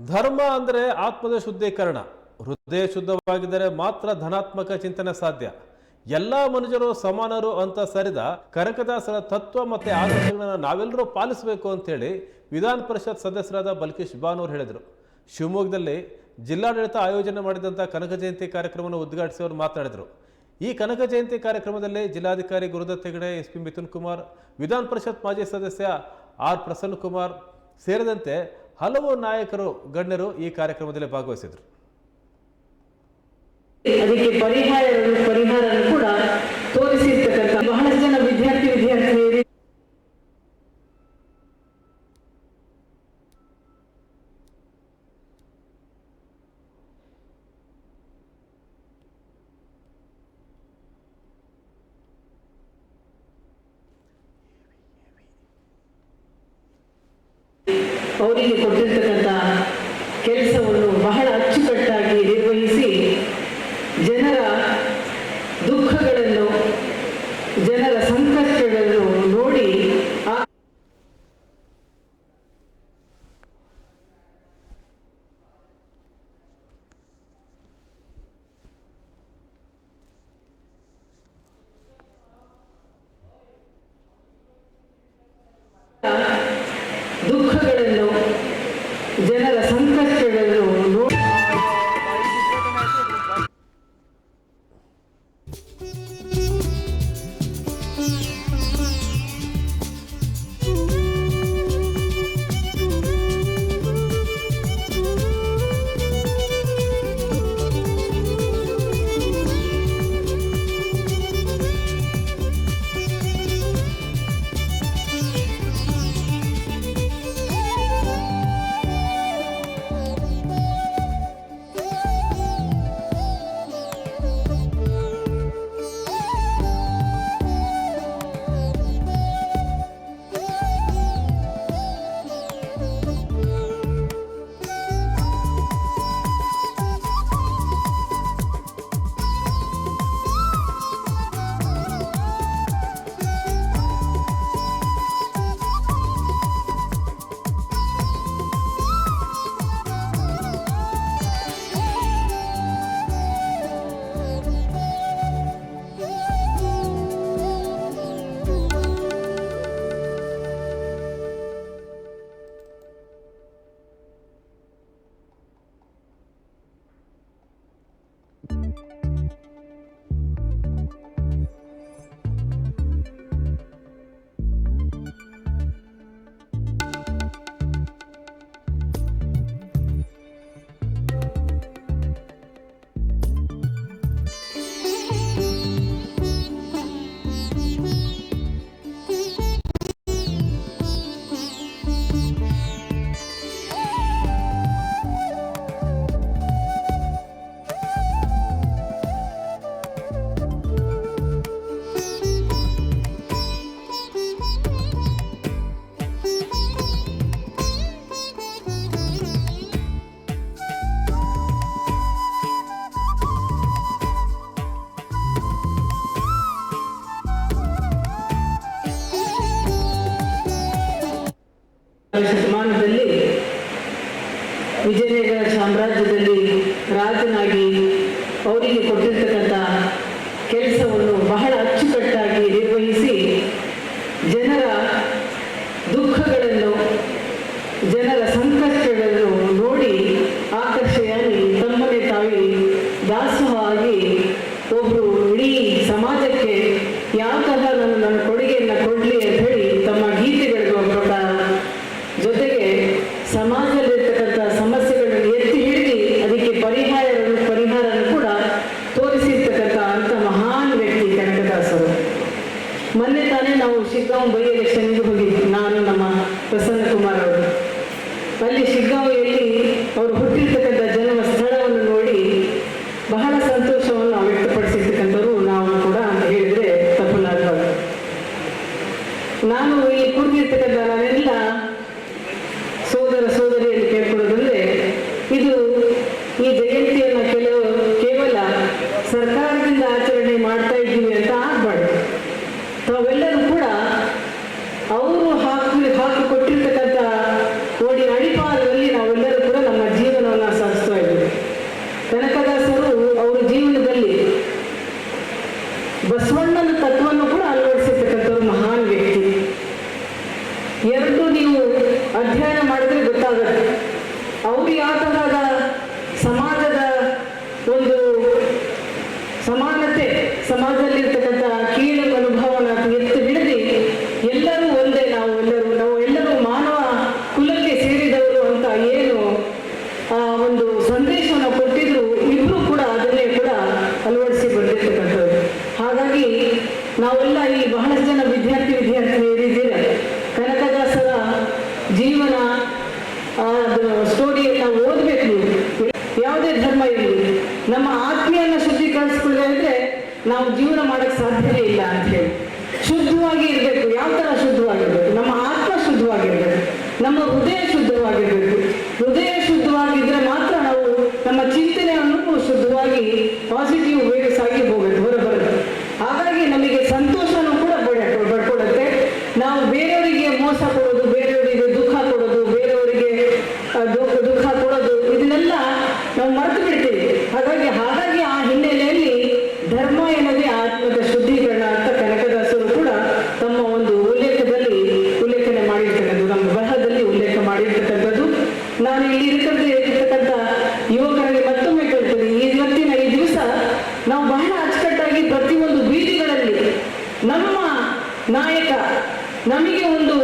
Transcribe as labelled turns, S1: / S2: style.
S1: ಧರ್ಮ ಅಂದರೆ ಆತ್ಮದ ಶುದ್ಧೀಕರಣ. ಹೃದಯ ಶುದ್ಧವಾಗಿದ್ದರೆ ಮಾತ್ರ ಧನಾತ್ಮಕ ಚಿಂತನೆ ಸಾಧ್ಯ. ಎಲ್ಲ ಮನುಷ್ಯರು ಸಮಾನರು ಅಂತ ಸರಿದ ಕನಕದಾಸರ ತತ್ವ ಮತ್ತೆ ಆದರ್ಶಗಳನ್ನು ನಾವೆಲ್ಲರೂ ಪಾಲಿಸಬೇಕು ಅಂತೇಳಿ ವಿಧಾನ ಪರಿಷತ್ ಸದಸ್ಯರಾದ ಬಲ್ಕೇಶ್ ಬಾನೂರ್ ಹೇಳಿದರು. ಶಿವಮೊಗ್ಗದಲ್ಲಿ ಜಿಲ್ಲಾಡಳಿತ ಆಯೋಜನೆ ಮಾಡಿದಂಥ ಕನಕ ಜಯಂತಿ ಕಾರ್ಯಕ್ರಮವನ್ನು ಉದ್ಘಾಟಿಸಿ ಅವರು ಮಾತನಾಡಿದರು ಈ ಕನಕ ಜಯಂತಿ ಕಾರ್ಯಕ್ರಮದಲ್ಲಿ ಜಿಲ್ಲಾಧಿಕಾರಿ ಗುರುದತ್ ಹೆಗಡೆ ಎಸ್ ಪಿ ಮಿಥುನ್ ಕುಮಾರ್, ವಿಧಾನ ಪರಿಷತ್ ಮಾಜಿ ಸದಸ್ಯ ಆರ್ ಪ್ರಸನ್ನ ಕುಮಾರ್ ಸೇರಿದಂತೆ ಹಲವು ನಾಯಕರು ಗಣ್ಯರು ಈ ಕಾರ್ಯಕ್ರಮದಲ್ಲಿ ಭಾಗವಹಿಸಿದರು.
S2: ಅದಕ್ಕೆ ಪರಿಹಾರ ಪರಿಹಾರ ಅವರಿಗೆ ಕೊಟ್ಟಿರ್ತಕ್ಕಂಥ ಶತಮಾನದಲ್ಲಿ ವಿಜಯನಗರ ಸಾಮ್ರಾಜ್ಯದಲ್ಲಿ ರಾಜನಾಗಿ ಅವರಿಗೆ ಕೊಟ್ಟಿರ್ತಕ್ಕಂಥ ಕೆಲಸವನ್ನು ಬಹಳ ಅಚ್ಚುಕಟ್ಟಾಗಿ ನಿರ್ವಹಿಸಿ ಜನರ ದುಃಖಗಳನ್ನು ನಾನು ಇಲ್ಲಿ ಕುರಿತಿರ್ತಕ್ಕಂಥ ನಾವೆಲ್ಲ ಸೋದರ ಸೋದರಿಯನ್ನು ಕೇಳ್ಕೊಳ್ಳೋದಂದ್ರೆ ಇದು ಈ ಜಯಂತಿಯನ್ನು ಕೆಲವು ಕೇವಲ ಸರ್ಕಾರದಿಂದ ಆಚರಣೆ ಮಾಡ್ತಾ ಇದ್ದೀವಿ ಅಂತ ಆಗ್ಬಾರ್ದು. ತಾವೆಲ್ಲರೂ ಕೂಡ ಅವರು ಹಾಕಿ ಹಾಕಿ ಕೊಟ್ಟಿರ್ತಕ್ಕಂಥ ಓಡಿ ಅಡಿಪಾಲದಲ್ಲಿ ನಾವೆಲ್ಲರೂ ಕೂಡ ನಮ್ಮ ಜೀವನವನ್ನು ಸಾಗಿಸ್ತಾ ಇದ್ದೀವಿ. ಕನಕದಾಸರು ಅವರ ಜೀವನದಲ್ಲಿ ಬಸವ ಅಧ್ಯಯನ ಮಾಡಿದ್ರೆ ಗೊತ್ತಾಗುತ್ತೆ. ಅವರು ಯಾವ ತರಹದ ಸಮಾಜದ ಒಂದು ಸಮಾನತೆ, ಸಮಾಜದಲ್ಲಿರ್ತಕ್ಕಂಥ ಕೀಳ ಅನುಭವನ ಎತ್ತು ಹಿಡಿದು ಎಲ್ಲರೂ ಒಂದೇ ನಾವು ಎಲ್ಲರೂ ನಾವು ಎಲ್ಲರೂ ಮಾನವ ಕುಲಕ್ಕೆ ಸೇರಿದವರು ಅಂತ ಏನು, ಆ, ಒಂದು ಸಂದೇಶವನ್ನು ಕೊಟ್ಟಿದ್ರು ಇಬ್ಬರು ಕೂಡ ಅದನ್ನೇ ಕೂಡ ಅಳವಡಿಸಿ ಬಂದಿರ್ತಕ್ಕಂಥವ್ರು. ಹಾಗಾಗಿ ನಾವೆಲ್ಲ ಈ ಬಹಳಷ್ಟು ಜೀವನ ಸ್ಟೋರಿಯನ್ನು ನಾವು ಓದಬೇಕು ನೀವು. ಯಾವುದೇ ಧರ್ಮ ಇರಲಿ. ನಮ್ಮ ಆತ್ಮೀಯನ್ನ ಶುದ್ಧೀಕರಿಸ್ಕೊಳ್ಳಿ ಅಂದ್ರೆ ನಾವು ಜೀವನ ಮಾಡಕ್ ಸಾಧ್ಯತೆ ಇಲ್ಲ ಅಂತ ಹೇಳಿ. ಶುದ್ಧವಾಗಿ ಇರಬೇಕು. ಯಾವ ತರ ಶುದ್ಧವಾಗಿರ್ಬೇಕು? ನಮ್ಮ ಆತ್ಮ ಶುದ್ಧವಾಗಿರ್ಬೇಕು. ನಮ್ಮ ಹೃದಯ ಶುದ್ಧವಾಗಿರ್ಬೇಕು. ಹೃದಯ ಶುದ್ಧವಾಗಿದ್ರೆ ಮಾತ್ರ ನಾವು ನಮ್ಮ ಚಿಂತನೆಯನ್ನು ಶುದ್ಧವಾಗಿ ಪಾಸಿಟಿವ್ ವೇಗಸ್ ಆಗಿ ಹೋಗಬೇಕು ಹೊರಬರಬೇಕು ಹಾಗಾಗಿ ನಮಗೆ ಸಂತೋಷನೂ ನಾಯಕ ನಮಗೆ ಒಂದು